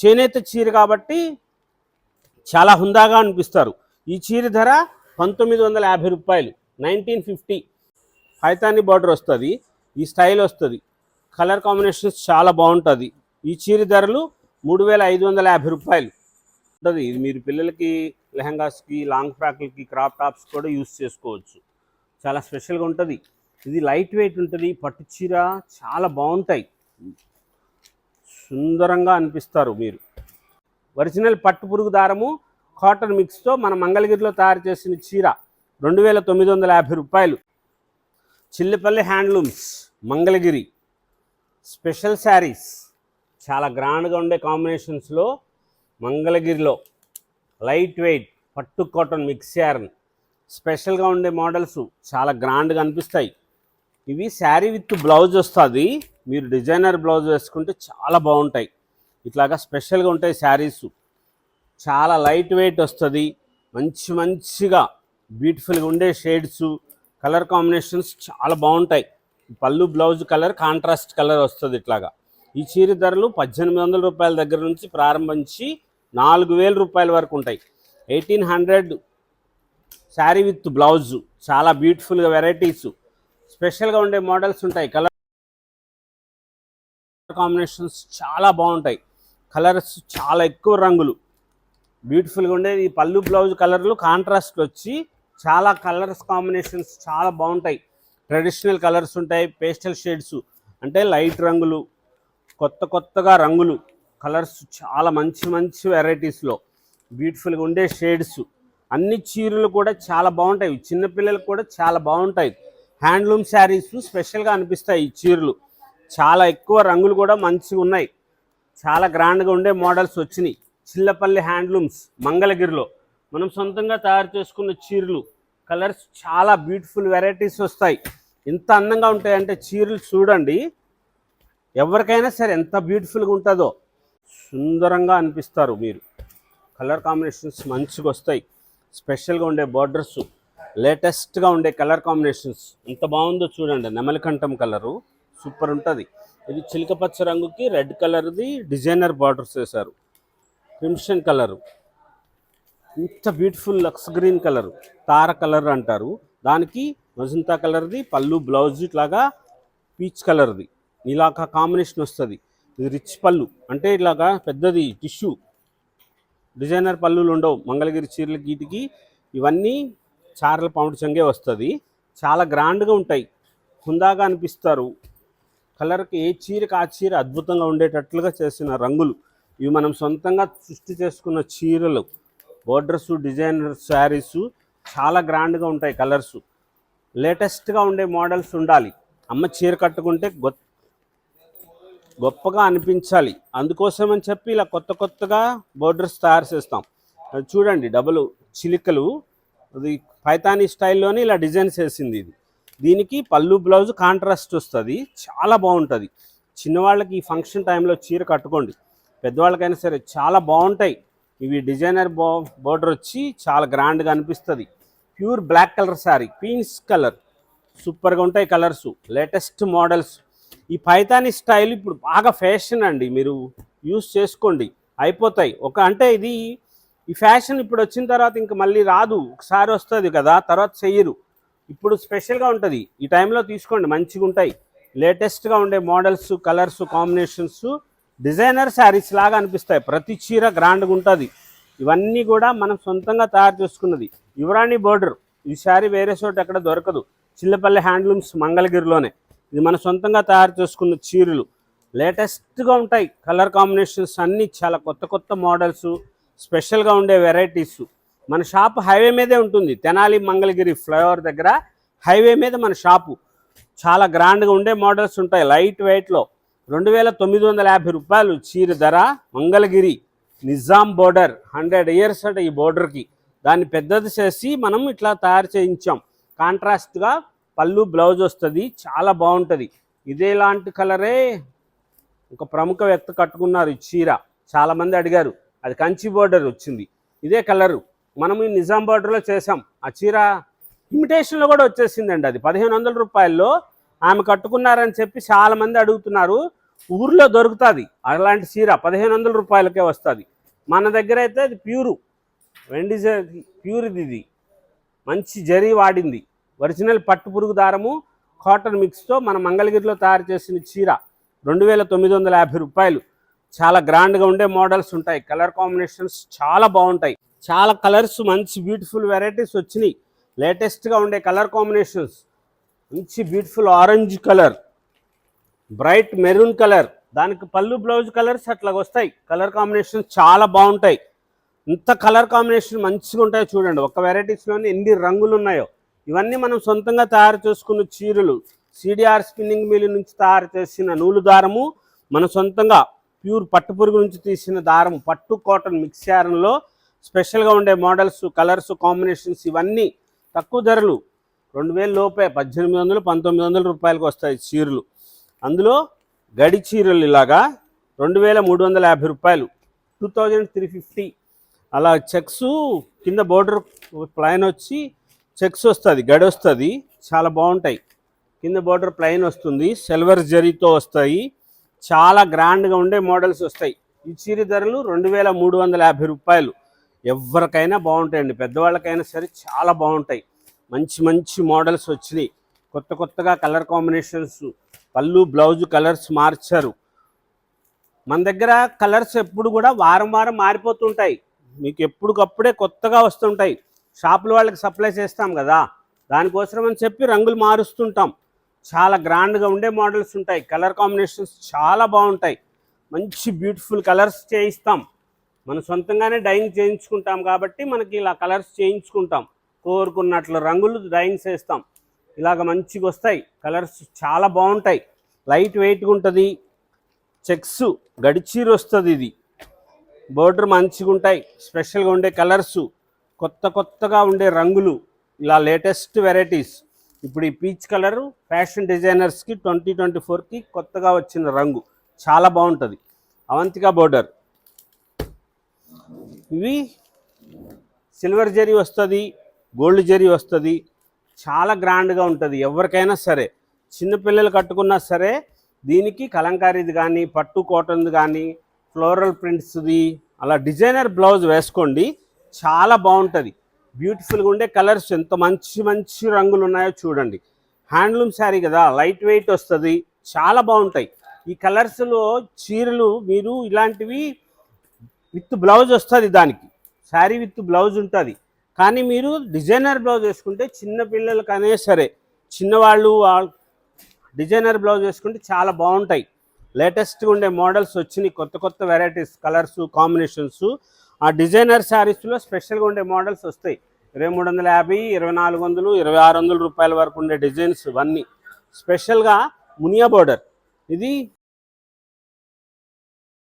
చేనేత చీర కాబట్టి చాలా హుందాగా అనిపిస్తారు. ఈ చీర ధర పంతొమ్మిది వందల యాభై రూపాయలు. Nineteen fifty. పైతాని బార్డర్ వస్తుంది. ఈ స్టైల్ వస్తుంది. కలర్ కాంబినేషన్స్ చాలా బాగుంటుంది. ఈ చీర ధరలు మూడు వేల ఐదు వందల యాభై రూపాయలు. ఉంటుంది. ఇది మీరు పిల్లలకి లెహంగాస్కి లాంగ్ ఫ్రాక్లకి క్రాప్ టాప్స్ కూడా యూస్ చేసుకోవచ్చు. చాలా స్పెషల్గా ఉంటుంది. ఇది లైట్ వెయిట్ ఉంటుంది. పట్టు చీర చాలా బాగుంటాయి. సుందరంగా అనిపిస్తారు మీరు. ఒరిజినల్ పట్టు పురుగు దారము కాటన్ మిక్స్తో మన మంగళగిరిలో తయారు చేసిన చీర రెండు వేల తొమ్మిది వందల యాభై రూపాయలు. Chillipalli handlooms Mangalagiri. Special saris చాలా గ్రాండ్గా ఉండే కాంబినేషన్స్లో మంగళగిరిలో. లైట్ వెయిట్ పట్టు కాటన్ మిక్స్ యార్న్ స్పెషల్గా ఉండే మోడల్స్ చాలా గ్రాండ్గా అనిపిస్తాయి. ఇవి శారీ విత్ బ్లౌజ్ వస్తుంది. మీరు డిజైనర్ బ్లౌజ్ వేసుకుంటే చాలా బాగుంటాయి. ఇట్లాగా స్పెషల్గా ఉంటాయి శారీస్. చాలా లైట్ వెయిట్ వస్తుంది. మంచి మంచిగా బ్యూటిఫుల్గా ఉండే షేడ్స్ కలర్ కాంబినేషన్స్ చాలా బాగుంటాయి. పళ్ళు బ్లౌజ్ కలర్ కాంట్రాస్ట్ కలర్ వస్తుంది ఇట్లాగా. ఈ చీర ధరలు పద్దెనిమిది వందల రూపాయల దగ్గర నుంచి ప్రారంభించి నాలుగు వేల రూపాయల వరకు ఉంటాయి. Eighteen hundred sari with blouse. చాలా బ్యూటిఫుల్గా వెరైటీస్ స్పెషల్గా ఉండే మోడల్స్ ఉంటాయి. కలర్ కాంబినేషన్స్ చాలా బాగుంటాయి. కలర్స్ చాలా ఎక్కువ రంగులు. బ్యూటిఫుల్గా ఉండేది ఈ పళ్ళు బ్లౌజ్ కలర్లు కాంట్రాస్ట్ వచ్చి చాలా కలర్స్ కాంబినేషన్స్ చాలా బాగుంటాయి. ట్రెడిషనల్ కలర్స్ ఉంటాయి. పేస్టల్ షేడ్స్ అంటే లైట్ రంగులు కొత్త కొత్తగా రంగులు కలర్స్ చాలా మంచి మంచి వెరైటీస్లో బ్యూటిఫుల్గా ఉండే షేడ్స్. అన్ని చీరలు కూడా చాలా బాగుంటాయి. చిన్నపిల్లలకు కూడా చాలా బాగుంటాయి. హ్యాండ్లూమ్ శారీస్ స్పెషల్గా అనిపిస్తాయి ఈ చీరలు. చాలా ఎక్కువ రంగులు కూడా మంచిగా ఉన్నాయి. చాలా గ్రాండ్గా ఉండే మోడల్స్ వచ్చినాయి. చిల్లపల్లి హ్యాండ్లూమ్స్ మంగళగిరిలో మనం సొంతంగా తయారు చేసుకున్న చీరలు. కలర్స్ చాలా బ్యూటిఫుల్ వెరైటీస్ వస్తాయి. ఎంత అందంగా ఉంటాయంటే చీరలు చూడండి. ఎవరికైనా సరే ఎంత బ్యూటిఫుల్గా ఉంటుందో సుందరంగా అనిపిస్తారు మీరు. కలర్ కాంబినేషన్స్ మంచిగా వస్తాయి. స్పెషల్గా ఉండే బార్డర్స్ లేటెస్ట్గా ఉండే కలర్ కాంబినేషన్స్ ఎంత బాగుందో చూడండి. నెమలికంఠం కలరు సూపర్ ఉంటుంది. ఇది చిలకపచ్చ రంగుకి రెడ్ కలర్ది డిజైనర్ బార్డర్స్ వేశారు. క్రిమ్షన్ కలరు ఇంత బ్యూటిఫుల్ లక్స్ గ్రీన్ కలర్ తార కలర్ అంటారు. దానికి మజంతా కలర్ది పళ్ళు బ్లౌజ్ ఇట్లాగా పీచ్ కలర్ది ఇలాగా కాంబినేషన్ వస్తుంది. ఇది రిచ్ పళ్ళు. అంటే ఇలాగా పెద్దది టిష్యూ డిజైనర్ పళ్ళులు ఉండవు మంగళగిరి చీరల గీటికి ఇవన్నీ చారల పౌండ్ చెంగే వస్తుంది. చాలా గ్రాండ్గా ఉంటాయి. హుందాగా అనిపిస్తారు. కలర్కి ఏ చీరకి ఆ చీర అద్భుతంగా ఉండేటట్లుగా చేసిన రంగులు. ఇవి మనం సొంతంగా సృష్టి చేసుకున్న చీరలు. బోర్డర్స్ డిజైనర్ శారీస్ చాలా గ్రాండ్గా ఉంటాయి కలర్స్. లేటెస్ట్గా ఉండే మోడల్స్ ఉండాలి. అమ్మ చీర కట్టుకుంటే గొ గొప్పగా అనిపించాలి. అందుకోసం అని చెప్పి ఇలా కొత్త కొత్తగా బోర్డర్స్ తయారు చేస్తాం. అది చూడండి డబుల్ చిలికలు అది పైతానీ స్టైల్లోనే ఇలా డిజైన్స్ వేసింది ఇది. దీనికి పళ్ళు బ్లౌజ్ కాంట్రాస్ట్ వస్తుంది. చాలా బాగుంటుంది. చిన్నవాళ్ళకి ఈ ఫంక్షన్ టైంలో చీర కట్టుకోండి. పెద్దవాళ్ళకైనా సరే చాలా బాగుంటాయి. ఇవి డిజైనర్ బో బోర్డర్ వచ్చి చాలా గ్రాండ్గా అనిపిస్తుంది. ప్యూర్ బ్లాక్ కలర్ శారీ పీన్స్ కలర్. సూపర్గా ఉంటాయి కలర్స్. Latest models. ఈ పైతాని స్టైల్ ఇప్పుడు బాగా ఫ్యాషన్ అండి. మీరు యూస్ చేసుకోండి. అయిపోతాయి. ఒక అంటే ఇది ఈ ఫ్యాషన్ ఇప్పుడు వచ్చిన తర్వాత ఇంకా మళ్ళీ రాదు. ఒకసారి వస్తుంది కదా తర్వాత చెయ్యరు. ఇప్పుడు స్పెషల్గా ఉంటుంది. ఈ టైంలో తీసుకోండి మంచిగా ఉంటాయి. లేటెస్ట్గా ఉండే models colours combinations designer saris లాగా అనిపిస్తాయి. ప్రతి చీర గ్రాండ్గా ఉంటుంది. ఇవన్నీ కూడా మనం సొంతంగా తయారు చేసుకున్నది. యువరాణి బోర్డర్. ఈ శారీ వేరే చోట ఎక్కడ దొరకదు. చిల్లపల్లి హ్యాండ్లూమ్స్ మంగళగిరిలోనే. ఇది మన సొంతంగా తయారు చేసుకున్న చీరలు. లేటెస్ట్గా ఉంటాయి. కలర్ కాంబినేషన్స్ అన్నీ చాలా కొత్త కొత్త మోడల్స్ స్పెషల్గా ఉండే వెరైటీస్. మన షాప్ హైవే మీదే ఉంటుంది. తెనాలి మంగళగిరి ఫ్లైఓవర్ దగ్గర హైవే మీద మన షాపు. చాలా గ్రాండ్గా ఉండే మోడల్స్ ఉంటాయి. లైట్ వెయిట్లో రెండు వేల తొమ్మిది వందల యాభై రూపాయలు చీర ధర Mangalagiri Nizam border. Hundred years అంటే ఈ బోర్డర్కి. దాన్ని పెద్దది చేసి మనం ఇట్లా తయారు చేయించాం. కాంట్రాస్ట్గా పళ్ళు బ్లౌజ్ వస్తుంది. చాలా బాగుంటుంది. ఇదే లాంటి కలరే ఒక ప్రముఖ వ్యక్తి కట్టుకున్నారు ఈ చీర. చాలామంది అడిగారు అది కంచి బోర్డర్ వచ్చింది. ఇదే కలరు మనం ఈ నిజాం బోర్డర్లో చేసాం ఆ చీర ఇమిటేషన్లో కూడా వచ్చేసిందండి అది. పదిహేను వందల రూపాయల్లో ఆమె కట్టుకున్నారని చెప్పి చాలామంది అడుగుతున్నారు. ఊర్లో దొరుకుతుంది. అలాంటి చీర పదిహేను వందల రూపాయలకే వస్తుంది. మన దగ్గర అయితే అది ప్యూరు. వెండి ప్యూర్ ఇది ఇది. మంచి జరీ వాడింది. ఒరిజినల్ పట్టు పురుగు దారము కాటన్ మిక్స్తో మన మంగళగిరిలో తయారు చేసిన చీర. రెండు వేల తొమ్మిది వందల యాభై రూపాయలు. చాలా గ్రాండ్గా ఉండే మోడల్స్ ఉంటాయి. కలర్ కాంబినేషన్స్ చాలా బాగుంటాయి. చాలా కలర్స్ మంచి బ్యూటిఫుల్ వెరైటీస్ వచ్చినాయి. లేటెస్ట్గా ఉండే కలర్ కాంబినేషన్స్. మంచి beautiful orange colour bright maroon colour. దానికి పళ్ళు బ్లౌజ్ కలర్స్ అట్లా వస్తాయి. కలర్ కాంబినేషన్ చాలా బాగుంటాయి. ఇంత కలర్ కాంబినేషన్ మంచిగా ఉంటాయో చూడండి. ఒక వెరైటీస్లోనే ఎన్ని రంగులు ఉన్నాయో. ఇవన్నీ మనం సొంతంగా తయారు చేసుకున్న చీరలు సిడిఆర్ స్పిన్నింగ్ మిల్ నుంచి తయారు చేసిన నూలు దారము మన సొంతంగా ప్యూర్ పట్టు పురుగు నుంచి తీసిన దారం పట్టు కాటన్ మిక్స్ స్పెషల్గా ఉండే మోడల్స్ కలర్స్ కాంబినేషన్స్ ఇవన్నీ తక్కువ ధరలు. రెండు వేల లోపే పద్దెనిమిది వందలు పంతొమ్మిది వందల రూపాయలకు వస్తాయి చీరలు. అందులో గడి చీరలు ఇలాగా రెండు వేల మూడు వందల యాభై రూపాయలు. Two thousand three fifty. అలా చెక్స్ కింద బోర్డర్ ప్లైన్ వచ్చి చెక్స్ వస్తుంది గడి వస్తుంది చాలా బాగుంటాయి. కింద బోర్డర్ ప్లైన్ వస్తుంది సిల్వర్ జరీతో వస్తాయి. చాలా గ్రాండ్గా ఉండే మోడల్స్ వస్తాయి. ఈ చీర ధరలు రెండు వేల మూడు వందల యాభై రూపాయలు. ఎవరికైనా బాగుంటాయండి. పెద్దవాళ్ళకైనా సరే చాలా బాగుంటాయి. మంచి మంచి మోడల్స్ వచ్చినాయి. కొత్త కొత్తగా కలర్ కాంబినేషన్స్ పళ్ళు బ్లౌజ్ కలర్స్ మార్చారు. మన దగ్గర కలర్స్ ఎప్పుడు కూడా వారం వారం మారిపోతుంటాయి. మీకు ఎప్పటికప్పుడే కొత్తగా వస్తుంటాయి. షాపుల వాళ్ళకి సప్లై చేస్తాం కదా. దానికోసం అని చెప్పి రంగులు మారుస్తుంటాం. చాలా గ్రాండ్గా ఉండే మోడల్స్ ఉంటాయి. కలర్ కాంబినేషన్స్ చాలా బాగుంటాయి. మంచి బ్యూటిఫుల్ కలర్స్ చేయిస్తాం. మనం సొంతంగానే డైయింగ్ చేయించుకుంటాం కాబట్టి మనకి ఇలా కలర్స్ చేయించుకుంటాం. కోరుకున్నట్లు రంగులు డైయింగ్ చేస్తాం. ఇలాగ మంచిగా వస్తాయి. కలర్స్ చాలా బాగుంటాయి. లైట్ వెయిట్గా ఉంటుంది. చెక్స్ గడిచీరు వస్తుంది ఇది. బోర్డర్ మంచిగా ఉంటాయి. స్పెషల్గా ఉండే కలర్స్ కొత్త కొత్తగా ఉండే రంగులు ఇలా లేటెస్ట్ వెరైటీస్. ఇప్పుడు ఈ పీచ్ కలర్ ఫ్యాషన్ డిజైనర్స్కి ట్వంటీ ట్వంటీ ఫోర్కి కొత్తగా వచ్చిన రంగు. చాలా బాగుంటుంది. అవంతిక బోర్డర్. ఇవి సిల్వర్ జరీ వస్తుంది గోల్డ్ జరీ వస్తుంది. చాలా గ్రాండ్గా ఉంటుంది. ఎవరికైనా సరే చిన్నపిల్లలు కట్టుకున్నా సరే దీనికి కలంకారీది కానీ పట్టు కాటన్ది కానీ ఫ్లోరల్ ప్రింట్స్ది అలా డిజైనర్ బ్లౌజ్ వేసుకోండి. చాలా బాగుంటుంది. బ్యూటిఫుల్గా ఉండే కలర్స్ ఎంత మంచి మంచి రంగులు ఉన్నాయో చూడండి. హ్యాండ్లూమ్ శారీ కదా లైట్ వెయిట్ వస్తుంది చాలా బాగుంటాయి. ఈ కలర్స్లో చీరలు మీరు ఇలాంటివి విత్ బ్లౌజ్ వస్తుంది దానికి. శారీ విత్ బ్లౌజ్ ఉంటుంది. కానీ మీరు డిజైనర్ బ్లౌజ్ వేసుకుంటే చిన్న పిల్లలకనే సరే. చిన్నవాళ్ళు డిజైనర్ బ్లౌజ్ వేసుకుంటే చాలా బాగుంటాయి. లేటెస్ట్గా ఉండే మోడల్స్ వచ్చినాయి కొత్త కొత్త వెరైటీస్ కలర్స్ కాంబినేషన్స్ ఆ డిజైనర్ శారీస్లో స్పెషల్గా ఉండే మోడల్స్ వస్తాయి. ఇరవై మూడు వందల యాభై ఇరవై నాలుగు వందలు ఇరవై ఆరు వందల రూపాయల వరకు ఉండే డిజైన్స్ ఇవన్నీ. స్పెషల్గా మునియా బోర్డర్. ఇది